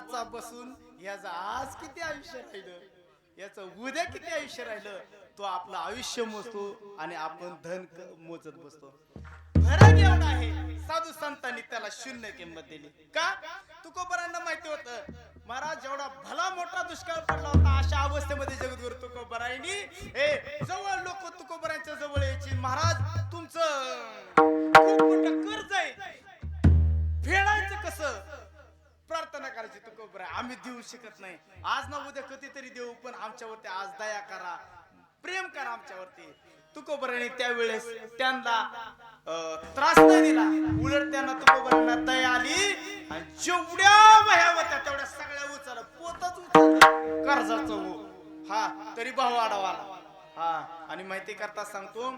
वाचा बसून याचं आज किती आयुष्य राहिलं? याचं उद्या किती आयुष्य राहिलं? तो आपलं आयुष्य मोजतो आणि आपण धन मोजत बसतो. फरक एवढा आहे. साधू संतांनी त्याला शून्य किंमत दिली. का? तुकोबरांना माहिती होत. महाराज जेवढा भला मोठा दुष्काळ पडला होता. अशा अवस्थेमध्ये जगद्गुरु तुकोबरांनी हे जवळ लोक तुकोबरांच्या जवळ यायची. महाराज तुमचं कर्ज प्रार्थना करायची तुकोबरा आम्ही देऊ शकत नाही. आज ना उद्या कधीतरी देऊ पण आमच्यावरती आज दया करा. प्रेम करा आमच्यावरती. तुकोबराने त्यावेळेस त्यांना त्रास नाही दिला. उलट त्यांना तुकोबरांना दया आली. आणि जेवढ्या वह्या होत्या तेवढ्या सगळ्या उचल पोतच उचल कर्जाचं हो. हा तरी भाव आडवा हा आणि माहिती करता सांगतो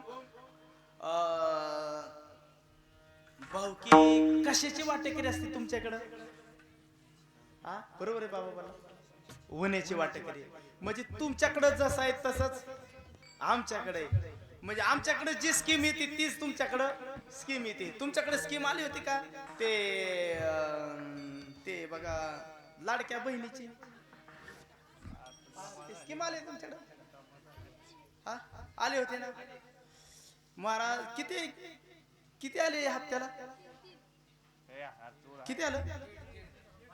भाऊ की कशाची वाटेकरी असते तुमच्याकडं? हा? बरोबर आहे बाबा मला उन्ह्याची वाट करी. म्हणजे तुमच्याकडं जसं आहे तसंच आमच्याकडे म्हणजे आमच्याकडे जी स्कीम येते तीच तुमच्याकडं स्कीम येते. तुमच्याकडे स्कीम आली होती का? ते ते बघा लाडक्या बहिणीची. स्कीम आली तुमच्याकडं? हा? आले होते ना? महाराज किती किती आले हप्त्याला? किती आलं?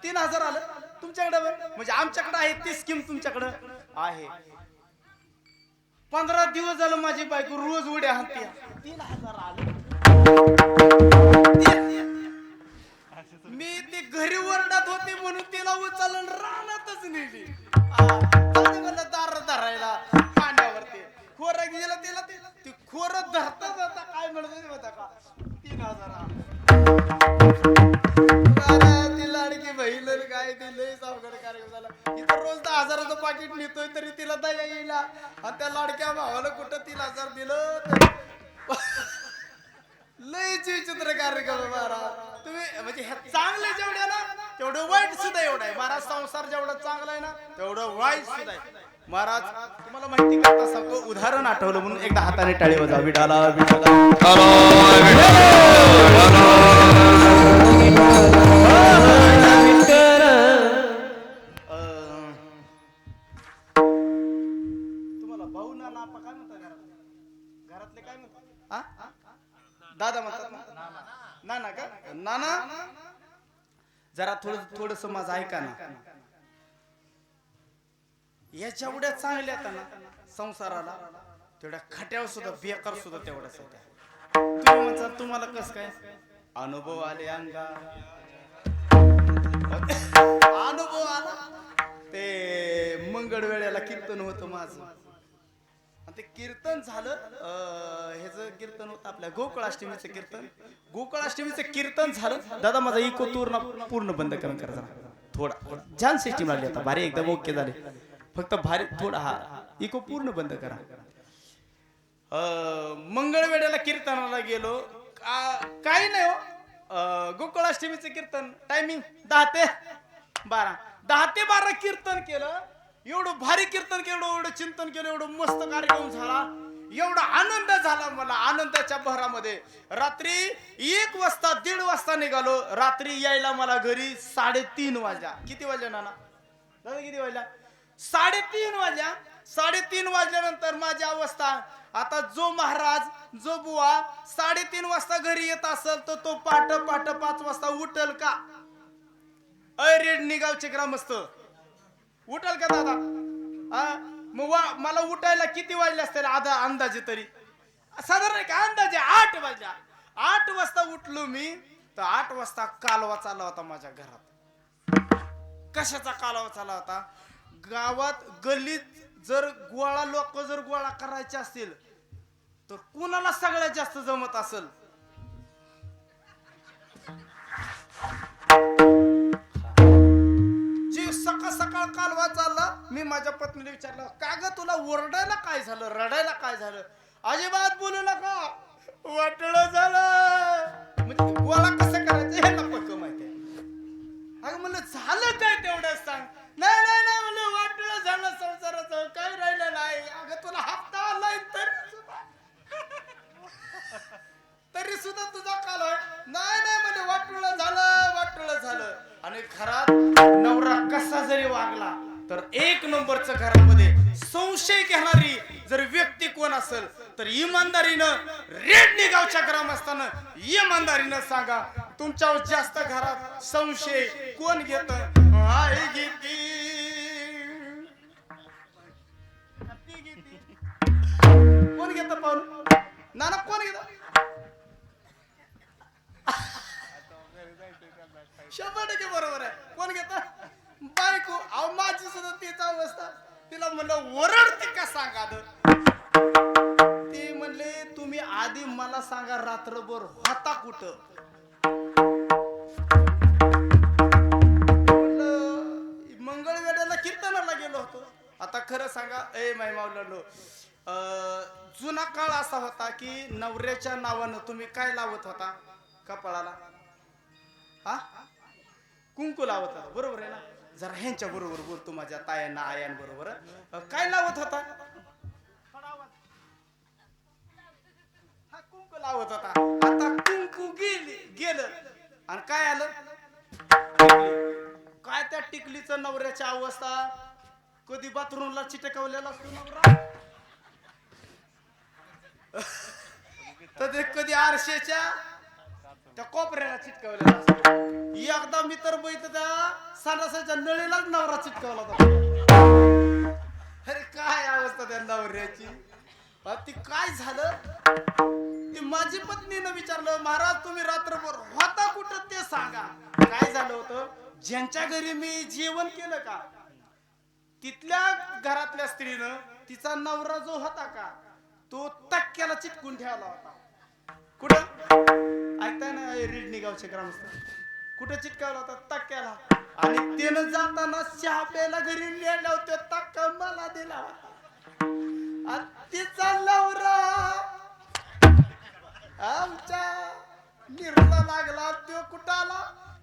तीन हजार आलं. तुमच्याकडे म्हणजे आमच्याकडे आहे ती स्कीम तुमच्याकडे. आहे. पंधरा दिवस झालं माझी बायको रोज उड्या हाणते तीन हजार आलं. मी ती घरी ओरडत होती म्हणून तिला उचलून रानातच नेली. दार धरायला पाण्यावरती. खोर गेलं तिला. ते ती खोर धरता धरता काय म्हणत होती का? हजाराचं पाकिट नेतोय तरी तिला दया येईल. आणि त्या लाडक्या भावाला कुठं तीन हजार दिलं? तर- लय विचित्र कार्यक्रम आहे महाराज. तुम्ही म्हणजे ह्या चांगले जेवढे ना तेवढं वाईट सुद्धा एवढं आहे. महाराज संसार जेवढा चांगला आहे ना तेवढं वाईट सुद्धा आहे. महाराज तुम्हाला माहिती करता सांगतो उदाहरण आठवलं म्हणून एकदा हाताने टाळी वाजा विडाला विडाला. काय म्हणतात घरातले काय म्हणतात हा? दादा म्हणतात? नाना का? नाना? जरा थोडं थोडस माझं ऐका ना. या जेवढ्या चांगल्या ना संसाराला तेवढ्या खट्यावर सुद्धा बेकार सुद्धा तेवढ्याच होत्या तुम्ही म्हणता तुम्हाला कस काय? अनुभव आले अंगा. अनुभव आला? ते मंगळ वेळेला कीर्तन होतं माझं. ते कीर्तन झालं. ह्याचं कीर्तन होतं आपल्या गोकुळाष्टमीचं कीर्तन. गोकुळाष्टमीचं कीर्तन झालं. दादा माझा इको तूर्ण पूर्ण बंद करून करा जरा थोडा छान सिस्टीम आली आता. भारी एकदम ओके झाले. फक्त भारी थोडा हा. इको पूर्ण बंद करा. अं, मंगळवेड्याला कीर्तनाला गेलो. काय काही नाही हो. गोकुळाष्टमीचं कीर्तन. टायमिंग दहा ते बारा. दहा ते बारा कीर्तन केलं. एवढं भारी कीर्तन केलं एवढं चिंतन केलं एवढं मस्त कार्यक्रम झाला. एवढा आनंद झाला मला आनंदाच्या भरामध्ये रात्री एक वाजता दीड वाजता निघालो. रात्री यायला मला घरी साडेतीन वाजल्या. किती वाजल्या नाना? दादा किती वाजल्या? साडेतीन वाजल्या. साडेतीन वाजल्यानंतर माझी अवस्था. आता जो महाराज जो बुवा साडेतीन वाजता घरी येत असेल तर तो पाठ पाठ पाच वाजता उठल का? अय रेड निगावचे ग्रामस्थ. उठल का दादा? हा? मग वा मला उठायला किती वाजले असतील आधा अंदाजे तरी? साधारण का अंदाजे आठ वाजल्या आठ वाजता उठलो मी तर आठ वाजता कालवा चालला होता माझ्या घरात. कशाचा कालवा चालला होता? गावात गल्लीत जर गोळा लोक जर गोळा करायचे असतील तर कुणाला सगळ्यात जास्त जमत असेल? पत्नीने विचारलं का ग तुला ओरडायला काय झालं? रडायला काय झालं? अजिबात बोलू नका. वाटळ झालं. म्हणजे बोला कसं करायचं हे नको पक्क माहिती अगं म्हणलं झालं काय तेवढं सांग. नाही नाही नाही म्हणलं वाटलं झालं संसाराचं काय राहिलं नाही. अगं तुला हप्ता आलाय तरी सुद्धा. तरी सुद्धा तुझा काल नाही नाही म्हणजे वाटळ झालं वाटळ झालं. आणि खरा नवरा कसा जरी वागला तर एक नंबरचं घरामध्ये संशय घेणारी जर व्यक्ती कोण असेल तर इमानदारीनं रेडणी गावच्या ग्रामस्थानं इमानदारीनं सांगा तुमच्यावर जास्त घरात संशय कोण घेत? आई घेती घेती. कोण घेत पाहून नाना कोण घेत? शंभर टक्के बरोबर आहे. कोण घेत? ऐकू अहो माझी सुद्धा तीच अवस्था. तिला म्हणलं ओरडते का सांगा द ते म्हणले तुम्ही आधी मला सांगा रात्रभर होता कुठं? मंगळवेड्याला कीर्तनाला गेलो होतो. आता खरं सांगा ए माय मावलांनो अं, जुना काळ असा होता की नवऱ्याच्या नावानं तुम्ही काय लावत होता कपाळाला? हा? कुंकू लावत होता बरोबर आहे ना? जरा ह्यांच्या बरोबर बोलतो माझ्या तायांना आयांबरोबर. काय लावत होता? हा कुंकू लावत होता. आता कुंकू गेली गेलं. आणि काय आलं? काय त्या टिकलीचं नवऱ्याची अवस्था? कधी बाथरूमला चिटकवलेला असतो नवरा? तर ते कधी आरशेच्या त्या कोपऱ्याला चिटकवलेला असतो. एकदा मी तर बघितलं त्या सणासाच्या नळीलाच नवरा चिटकवला होता. अरे काय अवस्था त्या नवऱ्याची? ती काय झालं? ती माझी पत्नीनं विचारलं महाराज तुम्ही रात्रभर होता कुठं ते सांगा. काय झालं होतं? ज्यांच्या घरी मी जेवण केलं का तिथल्या घरातल्या स्त्रीनं तिचा नवरा जो होता का तो तक्क्याला चिटकून ठेवला होता. कुठं? ऐकताय ना रिडणी गावचे ग्रामस्थ. कुठं चिटकावला होता? तक्क्याला. आणि त्यानं जाताना चहा प्यायला घरी नेला होत्या तक्का मला दिला होता. आणि तिचा नवरा आमच्या निरूला लागला. तो कुठं आला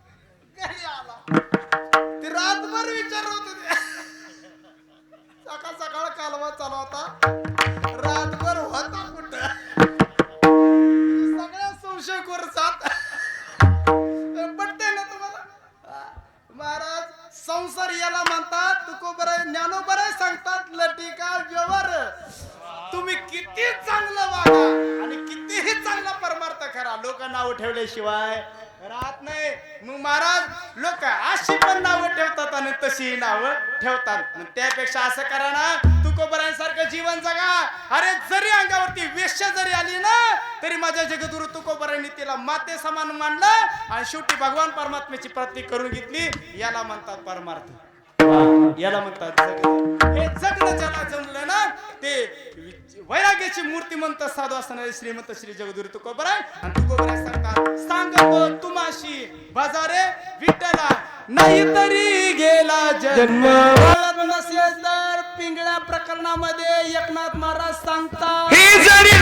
घरी आला. ते रातभर विचार होते. सकाळ सकाळ कालवा चालू होता. चांगलं वागा. आणि कितीही चांगला परमार्थ करा लोक नाव ठेवल्याशिवाय राहत नाही. मग महाराज लोक अशी पण नावं ठेवतात आणि तशी नावं ठेवतात. त्यापेक्षा असं करा ना तुकोबरांसारखं जीवन जगा. अरे जरी अंगावरती वेश्या जरी आली ना तरी माझ्या जगदुरु तुकोबरांनी तिला माते समान मानलं आणि शेवटी भगवान परमात्म्याची प्राप्ती करून घेतली. याला म्हणतात परमार्थ. याला म्हणतात जगणं. हे जगणं ज्याला जमलं ना ते वैराग्याची मूर्तिमंत साधू असणारे श्रीमंत श्री जगदुरी तुकोबर आहे. आणि तुकोबर सांगतात सांगतो तुमाशी बाजारे विठ्ठला नाही तरी गेला जन्म. नसेल तर पिंगळ्या प्रकरणामध्ये एकनाथ महाराज सांगतात. जरी